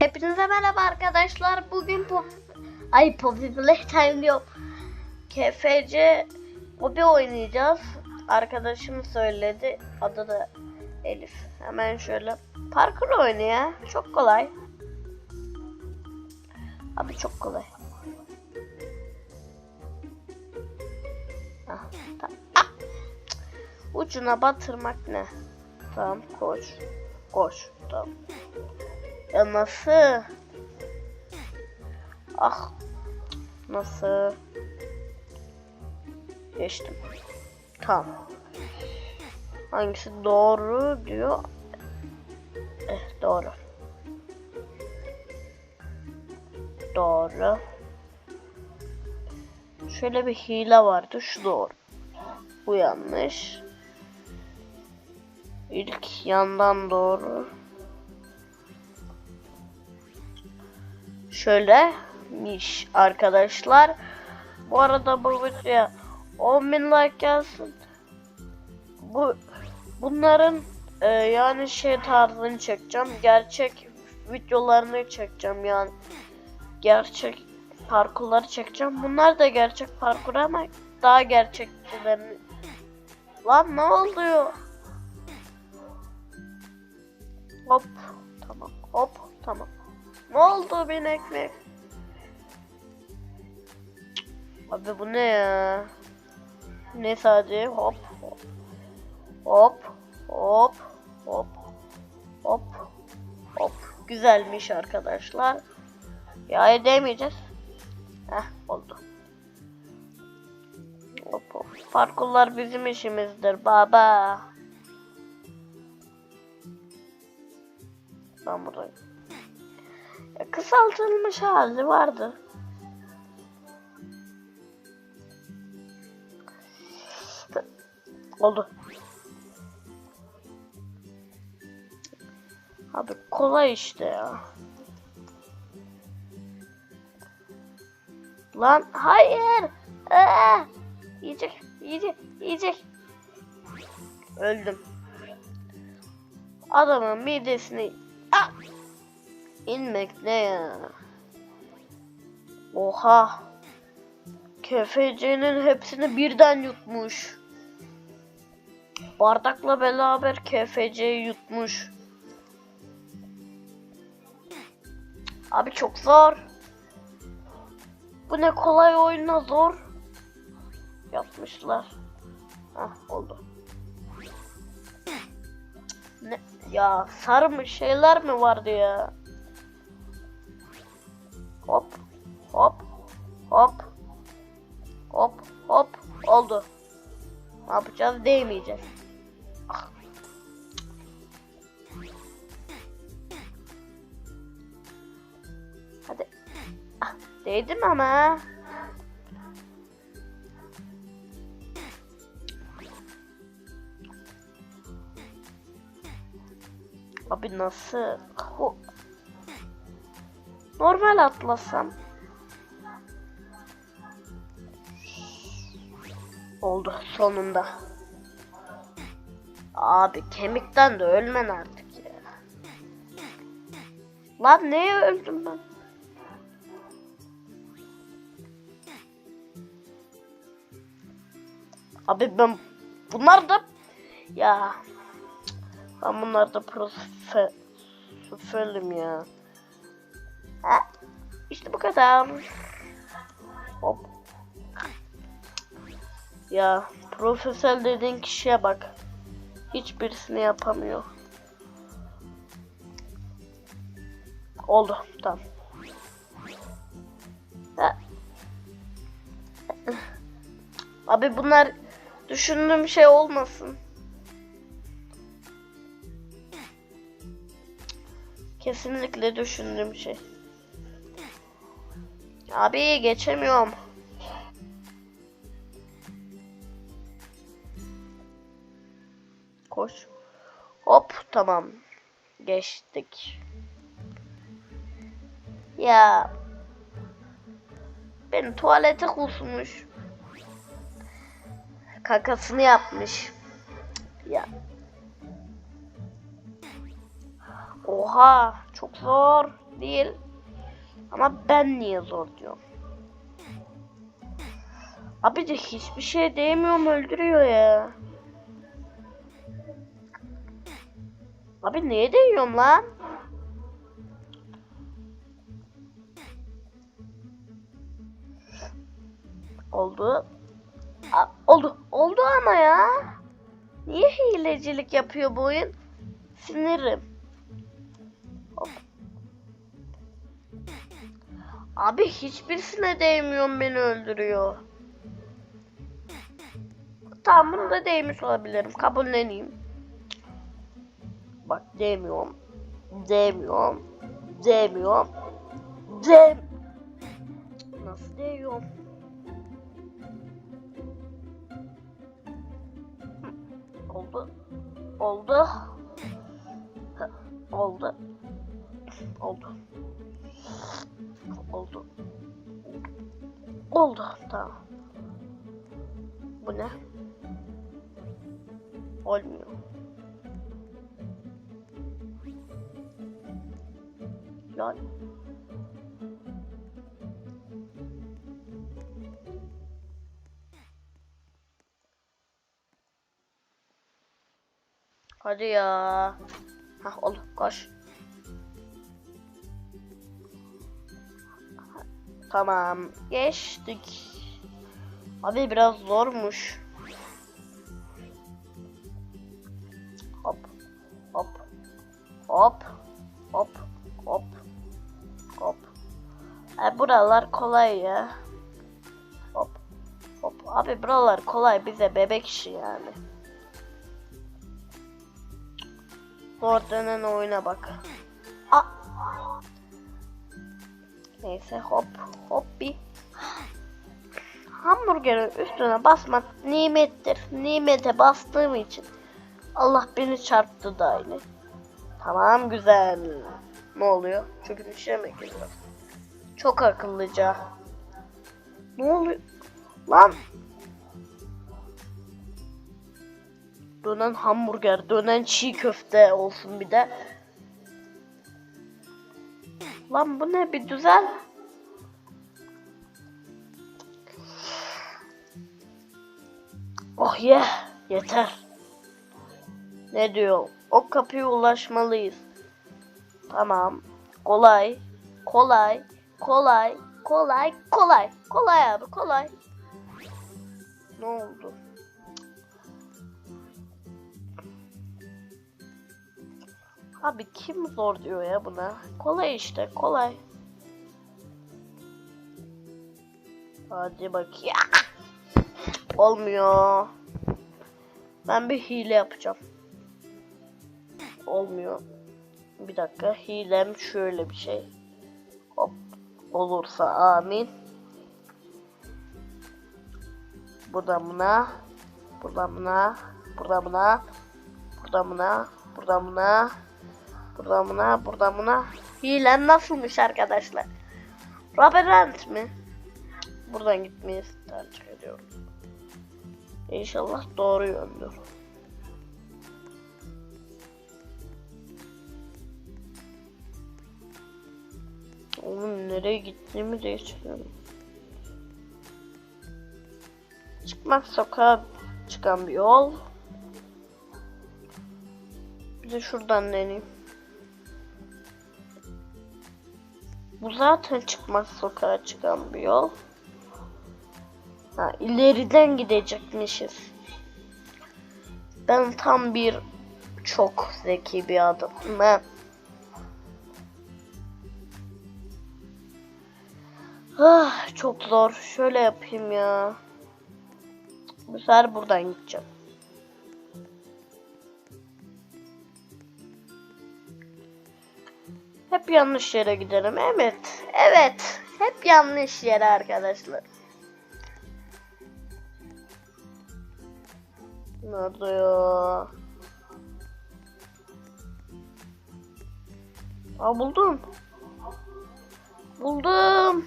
Hepinize merhaba arkadaşlar. Bugün pop ay Poppy Playtime diyorum. KFC Poppy oynayacağız. Arkadaşım söyledi. Adı da Elif. Hemen şöyle parkur oynaya. Çok kolay. Abi çok kolay. Ah, tamam. Ah! Ucuna batırmak ne? Tamam koş. Koş. Tamam. Ya nasıl? Ah. Nasıl? Geçtim. Tamam. Hangisi doğru diyor? Eh doğru. Doğru. Şöyle bir hile vardı. Şu doğru. Bu yanlış. İlk yandan doğru. Şöylemiş arkadaşlar. Bu arada bu videoya 10.000 like gelsin. Bu bunların e, yani şey tarzını çekeceğim. Gerçek videolarını çekeceğim yani. Gerçek parkurları çekeceğim. Bunlar da gerçek parkur ama daha gerçekçilerini. Lan ne oluyor? Hop tamam hop tamam. Ne oldu bin ekmek? Abi bu ne ya? Ne sadece hop hop hop hop hop hop güzelmiş arkadaşlar. Ya edemeyeceğiz. Heh oldu. Hop hop. Parkurlar bizim işimizdir baba. Ben buradayım. Kısaltılmış hali vardı. Oldu. Abi kolay işte ya. Lan hayır. Aa! Yiyecek, yiyecek, yiyecek. Öldüm. Adamın midesini... Ah! İnmek ne ya? Oha. KFC'nin hepsini birden yutmuş. Bardakla beraber KFC'yi yutmuş. Abi çok zor. Bu ne kolay oyuna zor. Yapmışlar. Hah oldu. Ne ya sarmış şeyler mi vardı ya? Hop hop hop hop hop oldu. Ne yapacağız? Değmeyeceğiz. Hadi. Ah, değdim ama. Abi nasıl? Ho- Normal atlasam. Oldu sonunda. Abi kemikten de ölmen artık ya. Lan neye öldüm ben? Abi ben bunlar da ya ben bunlar da profesyonelim ya. Ha, işte bu kadar. Hop. Ya profesör dediğin kişiye bak. Hiçbirisini yapamıyor. Oldu. Tamam. Abi bunlar düşündüğüm şey olmasın. Kesinlikle düşündüğüm şey. Abi geçemiyorum. Koş. Hop tamam. Geçtik. Ya. Beni tuvalete kusmuş. Kakasını yapmış. Ya. Oha çok zor. değil. Ama ben niye zor diyorum. Abi de hiçbir şey değmiyorum öldürüyor ya. Abi neye değiyorum lan? Oldu. A- oldu. Oldu ama ya. Niye hilecilik yapıyor bu oyun? Sinirim. Abi hiçbirisine değmiyorum beni öldürüyor. Tamam bunu da değmiş olabilirim. Kabulleneyim. Bak değmiyorum. Değmiyorum. Değmiyorum. Değ... Nasıl değiyorum? Oldu. Oldu. Oldu. Oldu. Oldu. Oldu. Tamam. Bu ne? Olmuyor. Lol. Hadi ya. Hah oldu koş. Tamam geçtik. Abi biraz zormuş. Hop hop hop hop hop hop. E, buralar kolay ya. Hop hop. Abi buralar kolay bize bebek işi yani. Zor oyuna bak. Aa. Neyse hop hop bir. Hamburgerin üstüne basmak nimettir. Nimete bastığım için Allah beni çarptı da aynı. Tamam güzel. Ne oluyor? Çünkü bir şey mi geliyor? Çok akıllıca. Ne oluyor? Lan. Dönen hamburger, dönen çiğ köfte olsun bir de. Lan bu ne bir düzel. Oh ye, yeter. Ne diyor? O kapıya ulaşmalıyız. Tamam. Kolay. Kolay. Kolay. Kolay. Kolay. Kolay abi kolay. Ne oldu? Abi kim zor diyor ya buna? Kolay işte kolay. Hadi bak ya. Olmuyor. Ben bir hile yapacağım. Olmuyor. Bir dakika hilem şöyle bir şey. Hop olursa amin. Buradan buna. Buradan buna. Buradan buna. Buradan buna. Buradan buna. Buradan buna. Buradan buna. Hilem nasılmış arkadaşlar? Labirent mi? Buradan gitmeyi tercih ediyorum. İnşallah doğru yöndür. Onun nereye gittiğimi de hiç bilmiyorum. Çıkmak sokağa çıkan bir yol. Bir de şuradan deneyeyim. Bu zaten çıkmaz sokağa çıkan bir yol. Ha, ileriden gidecekmişiz. Ben tam bir çok zeki bir adam. Ben Ah, çok zor. Şöyle yapayım ya. Bu sefer buradan gideceğim. Yanlış yere giderim. Evet. Evet. Hep yanlış yere arkadaşlar. Nerede ya? Aa buldum. Buldum.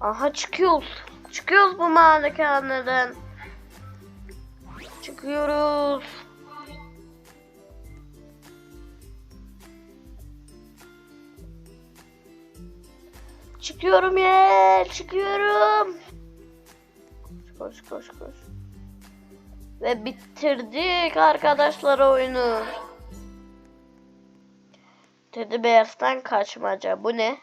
Aha çıkıyoruz. Çıkıyoruz bu malikaneden. Çıkıyoruz. Çıkıyorum ya. Çıkıyorum. Koş koş koş. Ve bitirdik arkadaşlar oyunu. Teddy Bears'tan kaçmaca. Bu ne?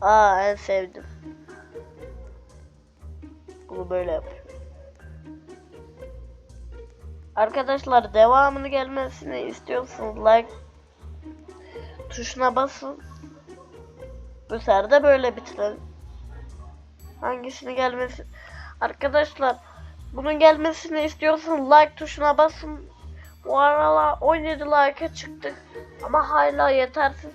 Aa en sevdim. Bunu böyle yapıyor. Arkadaşlar devamını gelmesini istiyorsanız like tuşuna basın. Bu sefer böyle bitirelim. Hangisini gelmesi Arkadaşlar bunun gelmesini istiyorsanız like tuşuna basın. Bu aralar 17 like'a çıktık. Ama hala yetersiz.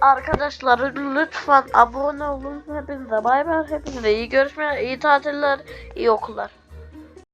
Arkadaşlar lütfen abone olun. Hepinize bay bay. Hepinize iyi görüşmeler, iyi tatiller, iyi okullar.